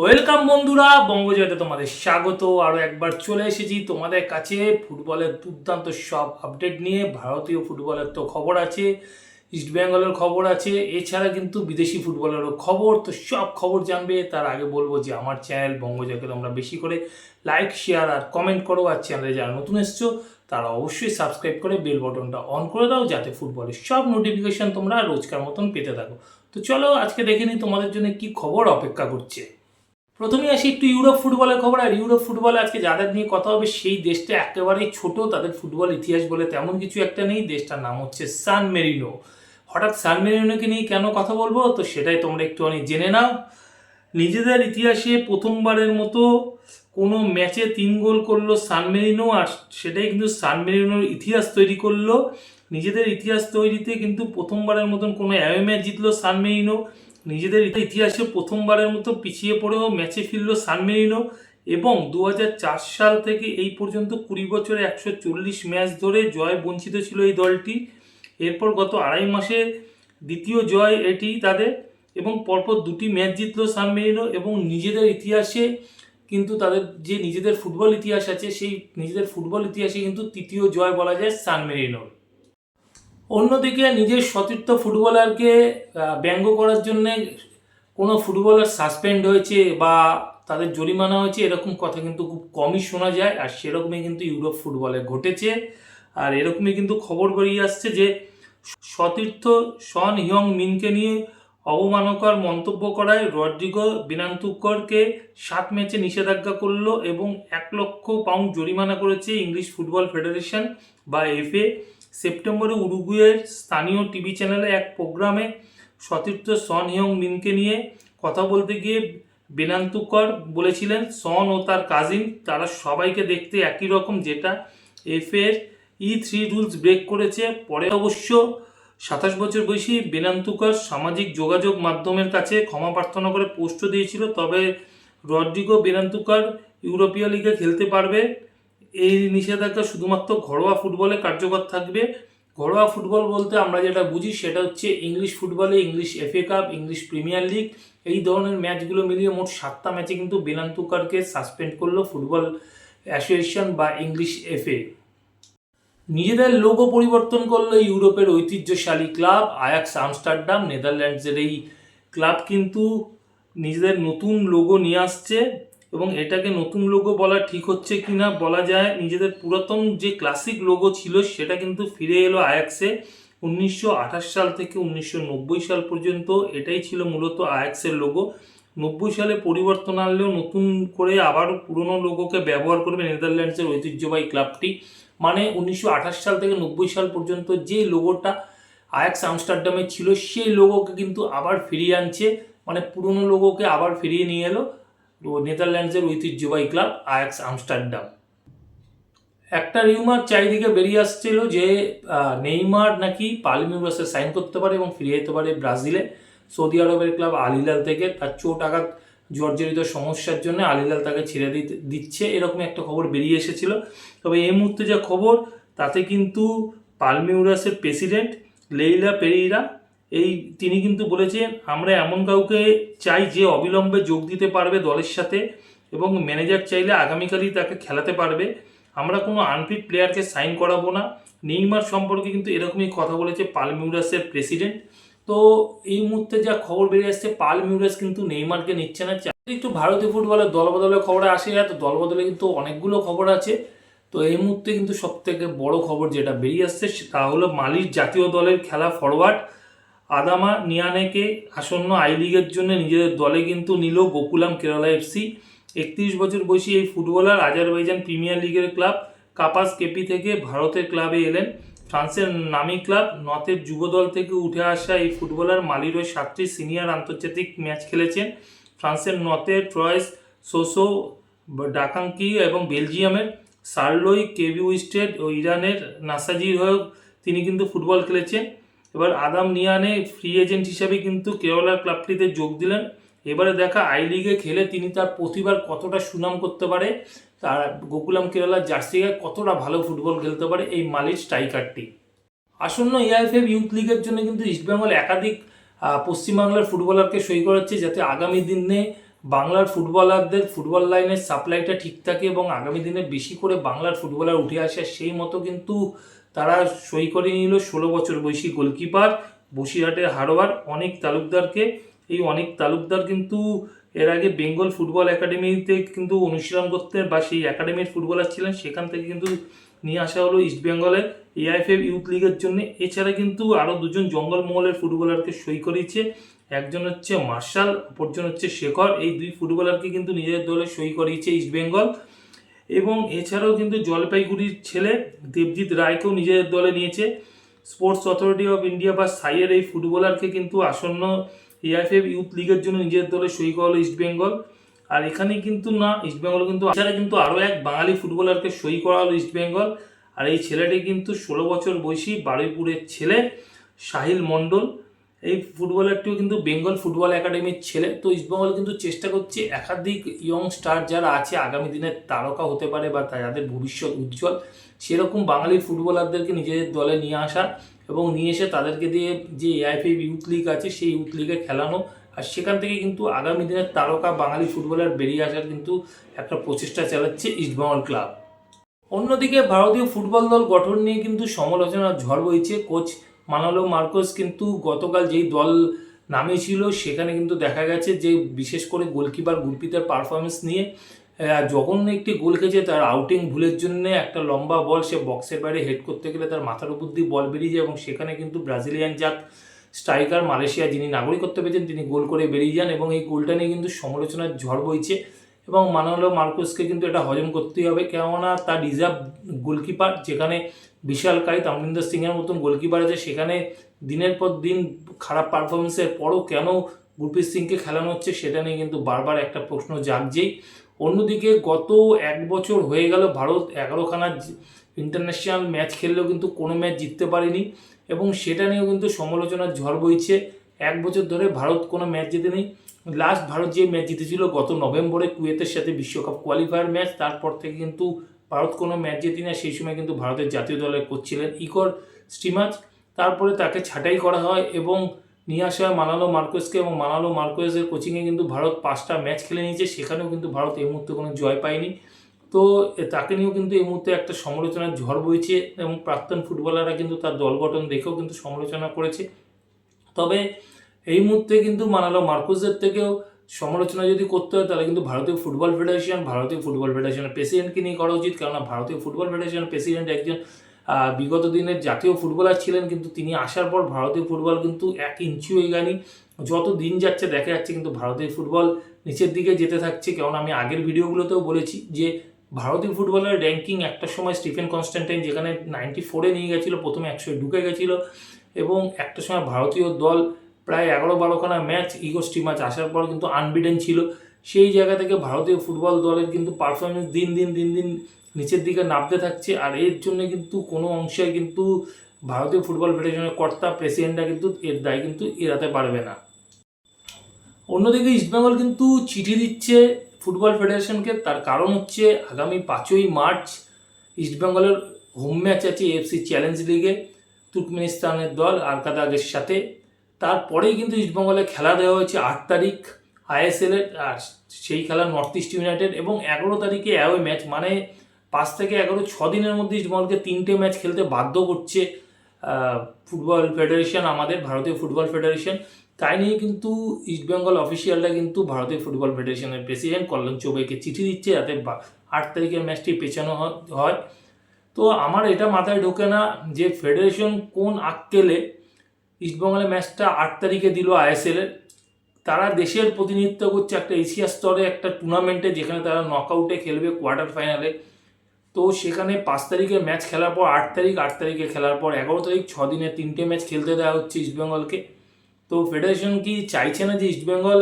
Welcome বন্ধুরা, বঙ্গজয়তে তোমাদের স্বাগত। আরও একবার চলে এসেছি তোমাদের কাছে ফুটবলের দুর্দান্ত সব আপডেট নিয়ে। ভারতীয় ফুটবলের তো খবর আছে ইস্টবেঙ্গলের খবর আছে, এছাড়া কিন্তু বিদেশি ফুটবলেরও খবর। তো সব খবর জানবে, তার আগে বলব যে আমার চ্যানেল বঙ্গজয়কে তোমরা বেশি করে লাইক শেয়ার আর কমেন্ট করো। আর চ্যানেলে যারা নতুন এসছো, তারা অবশ্যই সাবস্ক্রাইব করে বেল বটনটা অন করে দাও, যাতে ফুটবলের সব নোটিফিকেশান তোমরা রোজকার মতন পেতে থাকো। তো চলো আজকে দেখে নিই তোমাদের জন্য কি খবর অপেক্ষা করছে। প্রথমে আসি একটু ইউরোপ ফুটবলের খবর, আর ইউরোপ ফুটবলে আজকে যাদের নিয়ে কথা হবে সেই দেশটা একেবারেই ছোট, তাদের ফুটবল ইতিহাস বলে তেমন কিছু একটা নেই, দেশটার নাম হচ্ছে সান মেরিনো হঠাৎ সান মেরিনোকে নিয়ে কেন কথা বলব? তো সেটাই তোমরা একটুখানি জেনে নাও। নিজেদের ইতিহাসে প্রথমবারের মতো কোনো ম্যাচে তিন গোল করল সান মেরিনো আর সেটাই কিন্তু সান মেরিনোর ইতিহাস তৈরি করল। নিজেদের ইতিহাস তৈরিতে কিন্তু প্রথমবারের মতন কোনো অ্যাওয়ে ম্যাচ জিতলো সান মেরিনো নিজেদের ইতিহাসে প্রথমবারের মতো পিছিয়ে পড়েও ম্যাচে ফিরল সান মেরিনো এবং দু হাজার চার সাল থেকে এই পর্যন্ত কুড়ি বছরে একশো চল্লিশ ম্যাচ ধরে জয় বঞ্চিত ছিল এই দলটি। এরপর গত আড়াই মাসে দ্বিতীয় জয় এটি তাদের এবং পরপর দুটি ম্যাচ জিতলো সান মেরিনো এবং নিজেদের ইতিহাসে কিন্তু তাদের যে নিজেদের ফুটবল ইতিহাস আছে, সেই নিজেদের ফুটবল ইতিহাসে কিন্তু তৃতীয় জয় বলা যায় সান মেরিনোর। অন্যদিকে নিজের সতীর্থ ফুটবলারকে ব্যঙ্গ করার জন্য কোনো ফুটবলার সাসপেন্ড হয়েছে বা তাদের জরিমানা হয়েছে, এরকম কথা কিন্তু খুব কমই শোনা যায়। আর সেরকমই কিন্তু ইউরোপ ফুটবলে ঘটেছে। আর এরকমই কিন্তু খবর বেরিয়ে আসছে যে সতীর্থ সন হিয়ং মিনকে নিয়ে অবমানকর মন্তব্য করায় রড্রিগো বিনান্তুকরকে সাত ম্যাচে নিষেধাজ্ঞা করল এবং এক লক্ষ পাউন্ড জরিমানা করেছে ইংলিশ ফুটবল ফেডারেশন বা এফএ। সেপ্টেম্বরে উরুগুয়ের স্থানীয় টিভি চ্যানেলে এক প্রোগ্রামে সতীর্থ সন হিয়ং মিনকে নিয়ে কথা বলতে গিয়ে বেনান্তুকর বলেছিলেন, সন ও তার কাজিন, তারা সবাইকে দেখতে একই রকম যেটা এফের ই থ্রি রুলস ব্রেক করেছে। পরে অবশ্য সাতাশ বছর বয়সী বেনান্তুকর সামাজিক যোগাযোগ মাধ্যমের কাছে ক্ষমা প্রার্থনা করে পোস্টও দিয়েছিল, তবে রড্রিগো বেনান্তুকর ইউরোপীয় লিগে খেলতে পারবে। এই নিষেধাজ্ঞা শুধুমাত্র ঘরোয়া ফুটবলে কার্যকর থাকবে। ঘরোয়া ফুটবল বলতে আমরা যেটা বুঝি সেটা হচ্ছে ইংলিশ ফুটবলে, English FA cup, English premier league. এই ধরনের ম্যাচগুলো মিলিয়ে মোট সাতটা ম্যাচে কিন্তু বেনান্তুকারকে সাসপেন্ড করল ফুটবল অ্যাসোসিয়েশন বা ইংলিশ এফএ। নিজেদের লোগো পরিবর্তন করল ইউরোপের ঐতিহ্যশালী ক্লাব আয়াক্স আমস্টারডাম। নেদারল্যান্ডসের এই ক্লাব কিন্তু নিজেদের নতুন লোগো নিয়ে আসছে। এবং এটাকে নতুন লোগো বলা ঠিক হচ্ছে কি না বলা যায় নিজেদের পুরাতন যে ক্লাসিক লোগো ছিল সেটা কিন্তু ফিরে এলো আয়াক্সে উনিশশো আঠাশ সাল থেকে উনিশশো নব্বই সাল পর্যন্ত এটাই ছিল মূলত আয়াক্সের লোগো নব্বই সালে পরিবর্তন আনলেও নতুন করে আবারও পুরনো লোগোকে ব্যবহার করবে নেদারল্যান্ডসের ঐতিহ্যবাহী ক্লাবটি। মানে উনিশশো আঠাশ সাল থেকে নব্বই সাল পর্যন্ত যে লোগোটা আয়াক্স আমস্টারডামে ছিল, সেই লোগোকে কিন্তু আবার ফিরিয়ে আনছে। মানে পুরনো লোগোকে আবার ফিরিয়ে নিয়ে এলো। নেদারল্যান্ডসের ঐতিহ্যবাহী ক্লাব আয়াক্স আমস্টারডাম। একটা রিউমার চারিদিকে বেরিয়ে আসছিল যে নেইমার নাকি পালমিউরাসে সাইন করতে পারে এবং ফিরে যেতে পারে ব্রাজিলে। সৌদি আরবের ক্লাব আলিলাল থেকে তার চোট আঘাত, জর্জরিত সমস্যার জন্য আলিলাল তাকে ছেড়ে দিতে, দিচ্ছে এরকম একটা খবর বেরিয়ে এসেছিল। তবে এই মুহূর্তে যা খবর, তাতে কিন্তু পালমিউরাসের প্রেসিডেন্ট লেইলা পেরিরা এই তিনি কিন্তু বলেছেন আমরা এমন কাউকে চাই যে অবিলম্বে যোগ দিতে পারবে দলের সাথে এবং ম্যানেজার চাইলে আগামীকালই তাকে খেলাতে পারবে। আমরা কোনো আনফিট প্লেয়ারকে সাইন করাবো না। নেইমার সম্পর্কে কিন্তু এরকমই কথা বলেছে পালমিউরাসের প্রেসিডেন্ট। তো এই মুহূর্তে যা খবর বেরিয়ে আসছে, পাল পালমিউরাস কিন্তু নেইমারকে নিচ্ছে না। চাই একটু ভারতীয় ফুটবলের দলবদলের খবরে আসে যায় তো দলবদলে কিন্তু অনেকগুলো খবর আছে। তো এই মুহূর্তে কিন্তু সব থেকে বড় খবর যেটা বেরিয়ে আসছে তা হলো মালির জাতীয় দলের খেলা ফরওয়ার্ড আদামা নিয়ানেকে আসন্ন আই লিগের জন্য নিজেদের দলে কিন্তু নিল গোকুলাম কেরালা এফসি একত্রিশ বছর বয়সী এই ফুটবলার আজারবাইজান প্রিমিয়ার লিগের ক্লাব কাপাস কেপি থেকে ভারতের ক্লাবে এলেন। ফ্রান্সের নামি ক্লাব নর্থের যুব দল থেকে উঠে আসা এই ফুটবলার মালির ওই সাতটি সিনিয়র আন্তর্জাতিক ম্যাচ খেলেছেন। ফ্রান্সের নর্থের ট্রয়েস সোসো, ডাকাঙ্কি এবং বেলজিয়ামের সার্লোই কেভি উইস্টেড ও ইরানের নাসাজির হয়েও তিনি কিন্তু ফুটবল খেলেছেন। এবার আদাম নিয়ানে ফ্রি এজেন্ট হিসাবে কিন্তু কেরলার ক্লাবটিতে যোগ দিলেন। এবারে দেখা আই লিগে খেলে তিনি তার প্রতিবার কতটা সুনাম করতে পারে, তার গোকুলাম কেরালার জার্সি গায়ে কতটা ভালো ফুটবল খেলতে পারে এই মালির স্ট্রাইকারটি। আসন্ন এআইএফএফ ইউথ লিগের জন্য কিন্তু ইস্টবেঙ্গল একাধিক পশ্চিমবাংলার ফুটবলারকে সই করাচ্ছে যাতে আগামী দিনে বাংলার ফুটবলারদের ফুটবল লাইনের সাপ্লাইটা ঠিক থাকে এবং আগামী দিনে বেশি করে বাংলার ফুটবলার উঠে আসে সেই মতো কিন্তু তারা সই করে নিল ষোলো বছর বয়সী গোলকিপার, বসিরহাটের হারোয়ার অনেক তালুকদারকে। এই অনেক তালুকদার কিন্তু এর আগে বেঙ্গল ফুটবল একাডেমিতে কিন্তু অনুশীলন করতেন বা সেই একাডেমির ফুটবলার ছিলেন, সেখান থেকে কিন্তু নিয়ে আসা হলো ইস্ট বেঙ্গলের এআইএফএফ ইউথ লিগের জন্য। এছাড়া কিন্তু আরও দুজন জঙ্গলমহলের ফুটবলারকে সই করিয়েছে একজন হচ্ছে মার্শাল, অপরজন হচ্ছে শেখর। এই দুই ফুটবলারকে কিন্তু নিজেদের দলে সই করিয়েছে ইস্ট বেঙ্গল এবং এছাড়াও কিন্তু জলপাইগুড়ির ছেলে দেবজিৎ রায়কেও নিজেদের দলে নিয়েছে। স্পোর্টস অথরিটি অফ ইন্ডিয়া বা সাইয়ের এই ফুটবলারকে কিন্তু আসন্ন এআইএফএফ ইউথ লিগের জন্য নিজের দলে সই করা হলো ইস্ট বেঙ্গল আর এখানে কিন্তু না ইস্ট বেঙ্গল কিন্তু এছাড়া কিন্তু আরও এক বাঙালি ফুটবলারকে সই করা হলো ইস্ট বেঙ্গল আর এই ছেলেটি কিন্তু ষোলো বছর বয়সী বারুইপুরের ছেলে সাহিল মণ্ডল। এই ফুটবলারটিও কিন্তু বেঙ্গল ফুটবল একাডেমির ছেলে। তো ইস্টবেঙ্গল কিন্তু চেষ্টা করছে একাধিক ইয়ং স্টার যারা আছে, আগামী দিনের তারকা হতে পারে বা যাদের ভবিষ্যৎ উজ্জ্বল, সেরকম বাঙালি ফুটবলারদেরকে নিজেদের দলে নিয়ে আসা এবং নিয়ে এসে তাদেরকে দিয়ে যে এআইএফএ ইউথ লিগ আছে, সেই ইউথ লিগে খেলানো। আর সেখান থেকে কিন্তু আগামী দিনের তারকা বাঙালি ফুটবলার বেরিয়ে আসার কিন্তু একটা প্রচেষ্টা চালাচ্ছে ইস্টবেঙ্গল ক্লাব অন্যদিকে ভারতীয় ফুটবল দল গঠন নিয়ে কিন্তু সমালোচনার ঝড় বইছে। কোচ মানালো মার্কোস কিন্তু গতকাল যেই দল নামিয়েছিল সেখানে কিন্তু দেখা গেছে যে বিশেষ করে গোলকিপার গুরপিতের পারফরমেন্স নিয়ে যখন একটি গোল খেয়েছে, তার আউটিং ভুলের জন্য একটা লম্বা বল সে বক্সের বাইরে হেড করতে গেলে তার মাথার উপর দিয়ে বল বেরিয়ে যায় এবং সেখানে কিন্তু ব্রাজিলিয়ান জাত স্ট্রাইকার মালয়েশিয়া যিনি নাগরিকত্ব পেয়েছেন, তিনি গোল করে বেরিয়ে যান এবং এই গোলটা নিয়ে কিন্তু সমালোচনার ঝড় বইছে। এবং মানালো মার্কোসকে কিন্তু এটা হজম করতেই হবে। কেননা তার রিজার্ভ গোলকিপার যেখানে বিশাল কাই তামিন্দর সিংয়ের মতন গোলকিপার আছে, সেখানে দিনের পর দিন খারাপ পারফরমেন্সের পরও কেন গুরপ্রীত সিংকে খেলানো হচ্ছে সেটা নিয়ে কিন্তু বারবার একটা প্রশ্ন জাগছেই। অন্যদিকে গত এক বছর হয়ে গেল ভারত এগারোখানা ইন্টারন্যাশনাল ম্যাচ খেললেও কিন্তু কোনো ম্যাচ জিততে পারেনি এবং সেটা নিয়েও কিন্তু সমালোচনার ঝড় বইছে। এক বছর ধরে ভারত কোনো ম্যাচ জেতেনি লাস্ট ভারত যে ম্যাচ জিতেছিল গত নভেম্বরে কুয়েতের সাথে বিশ্বকাপ কোয়ালিফায়ার ম্যাচ তারপর থেকে কিন্তু ভারত কোনো ম্যাচ জেতেনি না, সেই সময় কিন্তু ভারতের জাতীয় দলের কোচ ছিলেন ইকর স্টিমাচ। তারপরে তাকে ছাঁটাই করা হয় এবং নিয়ে আসা হয় মানালো মার্কোসকে এবং মানালো মার্কোসের কোচিংয়ে কিন্তু ভারত পাঁচটা ম্যাচ খেলে নিয়েছে, সেখানেও কিন্তু ভারত এই মুহূর্তে কোনো জয় পায়নি। তো তাকে নিয়েও কিন্তু এই মুহূর্তে একটা সমালোচনার ঝড় বইছে এবং প্রাক্তন ফুটবলাররা কিন্তু তার দল গঠন দেখেও কিন্তু সমালোচনা করেছে। তবে এই মুহূর্তে কিন্তু মানালো মার্কোসের থেকেও সমালোচনা যদি করতে হয়, তাহলে কিন্তু ভারতীয় ফুটবল ফেডারেশন, ভারতীয় ফুটবল ফেডারেশনের প্রেসিডেন্টকে নিয়ে করা উচিত। কেননা ভারতীয় ফুটবল ফেডারেশনের প্রেসিডেন্ট একজন বিগত দিনের জাতীয় ফুটবলার ছিলেন, কিন্তু তিনি আসার পর ভারতীয় ফুটবল কিন্তু এক ইঞ্চি হয়ে গেনি যত দিন যাচ্ছে, দেখা যাচ্ছে কিন্তু ভারতীয় ফুটবল নিচের দিকে যেতে থাকছে। কেননা আমি আগের ভিডিওগুলোতেও বলেছি যে, ভারতীয় ফুটবলের র্যাঙ্কিং একটা সময় স্টিফেন কনস্ট্যান্টাইন যেখানে নাইনটি ফোরে নিয়ে গেছিল, প্রথমে একশো ঢুকে গেছিল এবং একটা সময় ভারতীয় দল প্রায় এগারো বারোখানা ম্যাচ ইগোস্টি ম্যাচ আসার পর কিন্তু আনবিডেন ছিল। সেই জায়গা থেকে ভারতীয় ফুটবল দলের কিন্তু পারফরমেন্স দিন দিন দিন দিন নিচের দিকে নামতে থাকছে। আর এর জন্য কিন্তু কোনো অংশে কিন্তু ভারতীয় ফুটবল ফেডারেশনের কর্তা প্রেসিডেন্টরা কিন্তু এর দায় কিন্তু এড়াতে পারবে না। অন্যদিকে ইস্টবেঙ্গল কিন্তু চিঠি দিচ্ছে ফুটবল ফেডারেশনকে তার কারণ হচ্ছে আগামী পাঁচই মার্চ ইস্টবেঙ্গলের হোম ম্যাচ আছে এফসি চ্যালেঞ্জ লিগে তুর্কমেনিস্তানের দল আরকাদাগের সাথে। তারপরেই কিন্তু ইস্টবেঙ্গলে খেলা দেওয়া হয়েছে আট তারিখ আইএসএল এর, আর সেই খেলা নর্থ ইস্ট ইউনাইটেড এবং এগারো তারিখে অ্যাওয়ে ম্যাচ মানে পাঁচ থেকে এগারো, ছ দিনের মধ্যে ইস্টবেঙ্গলকে তিনটে ম্যাচ খেলতে বাধ্য করছে ফুটবল ফেডারেশন আমাদের ভারতীয় ফুটবল ফেডারেশন তাই নিয়ে কিন্তু ইস্টবেঙ্গল অফিসিয়ালরা কিন্তু ভারতীয় ফুটবল ফেডারেশনের প্রেসিডেন্ট কল্যাণ চৌবেকে চিঠি দিচ্ছে যাতে আট তারিখের ম্যাচটি পেছানো হয় তো আমার এটা মাথায় ঢোকে না যে ফেডারেশন কোন আক্কেলে ইস্টবেঙ্গলের ম্যাচটা আট তারিখে দিল আইএসএলের তারা দেশের প্রতিনিধিত্ব করছে একটা এশিয়া স্তরে একটা টুর্নামেন্টে যেখানে তারা নকআউটে খেলবে কোয়ার্টার ফাইনালে তো সেখানে পাঁচ তারিখে ম্যাচ খেলার পর আট তারিখ, আট তারিখে খেলার পর এগারো তারিখ, ছ দিনে তিনটে ম্যাচ খেলতে দেওয়া হচ্ছে ইস্টবেঙ্গলকে তো ফেডারেশন কি চাইছে না যে ইস্টবেঙ্গল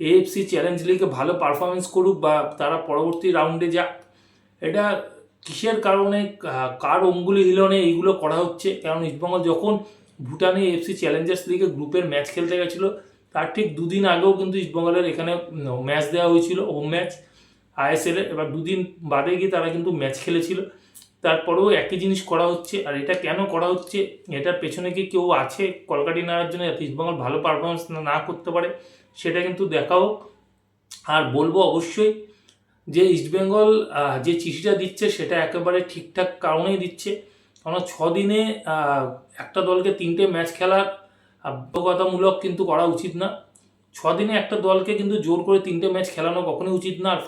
এএফসি চ্যালেঞ্জ লিগে ভালো পারফরমেন্স করুক বা তারা পরবর্তী রাউন্ডে যাক? এটা কিসের কারণে কার অঙ্গুলি হিলনে এইগুলো করা হচ্ছে? কারণ ইস্টবেঙ্গল যখন ভুটানে এফসি চ্যালেঞ্জার্স লিগে গ্রুপের ম্যাচ খেলতে গেছিল। তার ঠিক দুদিন আগেও কিন্তু ইস্টবেঙ্গলের এখানে ম্যাচ দেওয়া হয়েছিল হোম ম্যাচ আইএসএল এবার দুদিন বাদে গিয়ে তারা কিন্তু ম্যাচ খেলেছিল। তারপরেও একই জিনিস করা হচ্ছে, আর এটা কেন করা হচ্ছে, এটার পেছনে কি কেউ আছে কলকাটি নেওয়ার জন্য যাতে ইস্টবেঙ্গল ভালো পারফরমেন্স না করতে পারে, সেটা কিন্তু দেখা হোক আর বলব অবশ্যই যে ইস্টবেঙ্গল যে চিঠিটা দিচ্ছে, সেটা একেবারে ঠিকঠাক কারণেই দিচ্ছে। কারণ ছ দিনে একটা দলকে তিনটে ম্যাচ খেলার বাধ্যকতামূলক কিন্তু করা উচিত না। ছ দিনে একটা দলকে কিন্তু জোর করে তিনটে ম্যাচ খেলানো কখনোই উচিত না। আর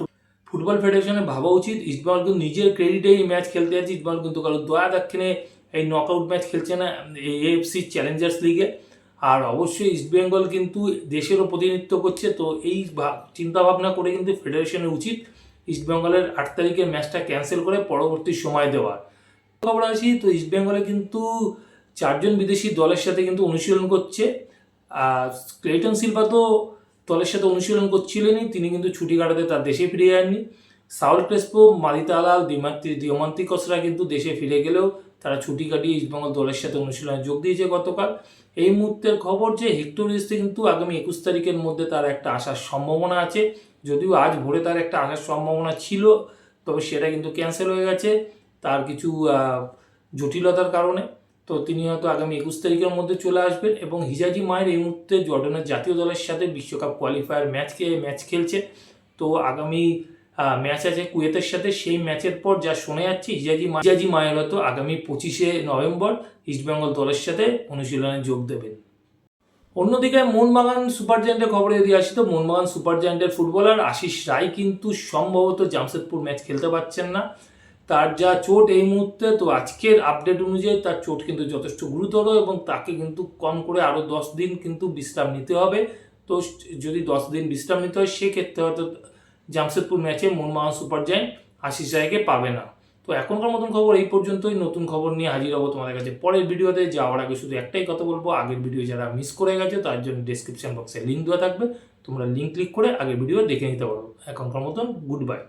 ফুটবল ফেডারেশনে ভাবা উচিত, ইস্টবেঙ্গল কিন্তু নিজের ক্রেডিটে এই ম্যাচ খেলতে যাচ্ছে। ইস্টবেঙ্গল কিন্তু কারও দয়া দাক্ষিণে এই নকআউট ম্যাচ খেলছে না এএফসি চ্যালেঞ্জার্স লিগে আর অবশ্যই ইস্টবেঙ্গল কিন্তু দেশেরও প্রতিনিধিত্ব করছে, তো এই চিন্তা ভাবনা করে কিন্তু ফেডারেশনের উচিত ইস্টবেঙ্গলের আট তারিখের ম্যাচটা ক্যান্সেল করে পরবর্তী সময় দেওয়ার। খবর আছি তো ইস্টবেঙ্গলে কিন্তু চারজন বিদেশি দলের সাথে কিন্তু অনুশীলন করছে। আর ক্লেটন শিল্পা তো দলের সাথে অনুশীলন করছিলেনই, তিনি কিন্তু ছুটি কাটাতে তার দেশে ফিরে যাননি। সাউল ক্রেসপো মারিতালাল দিমান্তি দিয়মান্তিকসরা কিন্তু দেশে ফিরে গেলেও তারা ছুটি কাটিয়ে ইস্টবেঙ্গল দলের সাথে অনুশীলনে যোগ দিয়েছে গতকাল। এই মুহূর্তের খবর যে হেক্টর রিস্তে কিন্তু আগামী একুশ তারিখের মধ্যে তার একটা আসার সম্ভাবনা আছে। যদিও আজ ভোরে তার একটা আসার সম্ভাবনা ছিল, তবে সেটা কিন্তু ক্যান্সেল হয়ে গেছে। তার কিছু জটিলতার কারণে। তো তিনি হয়তো আগামী একুশ তারিখের মধ্যে চলে আসবেন এবং হিজাজি মায়ের এই মুহূর্তে জর্ডানের জাতীয় দলের সাথে বিশ্বকাপ কোয়ালিফায়ার ম্যাচকে ম্যাচ খেলছে। তো আগামী ম্যাচ আছে কুয়েতের সাথে। সেই ম্যাচের পর যা শোনা যাচ্ছে, হিজাজি হিজাজি মায়ের হয়তো আগামী পঁচিশে নভেম্বর ইস্টবেঙ্গল দলের সাথে অনুশীলনে যোগ দেবেন। অন্যদিকে মোহনবাগান সুপার জায়ান্টের খবরে যদি আসি তো মোহনবাগান সুপার জায়ান্টের ফুটবলার আশিস রায় কিন্তু সম্ভবত জামশেদপুর ম্যাচ খেলতে পারছেন না। তার যা চোট এই মুহূর্তে, তো আজকের আপডেট অনুযায়ী তার চোট কিন্তু যথেষ্ট গুরুতর এবং তাকে কিন্তু কম করে আরও দশ দিন কিন্তু বিশ্রাম নিতে হবে। তো যদি দশ দিন বিশ্রাম নিতে হয়, সেক্ষেত্রে হয়তো জামশেদপুর ম্যাচে মোহনবাগান সুপার জায়ান্ট আশিস রায়কে পাবে না। তো এখনকার মতন খবর এই পর্যন্তই। নতুন খবর নিয়ে হাজির হব তোমাদের কাছে পরের ভিডিওতে। যাওয়ার আগে শুধু একটাই কথা বলব, আগের ভিডিও যারা মিস করে গেছে, তার জন্য ডিসক্রিপশন বক্সে লিঙ্ক দেওয়া থাকবে। তোমরা লিঙ্ক ক্লিক করে আগের ভিডিও দেখে নিতে পারো। এখনকার মতন গুড বাই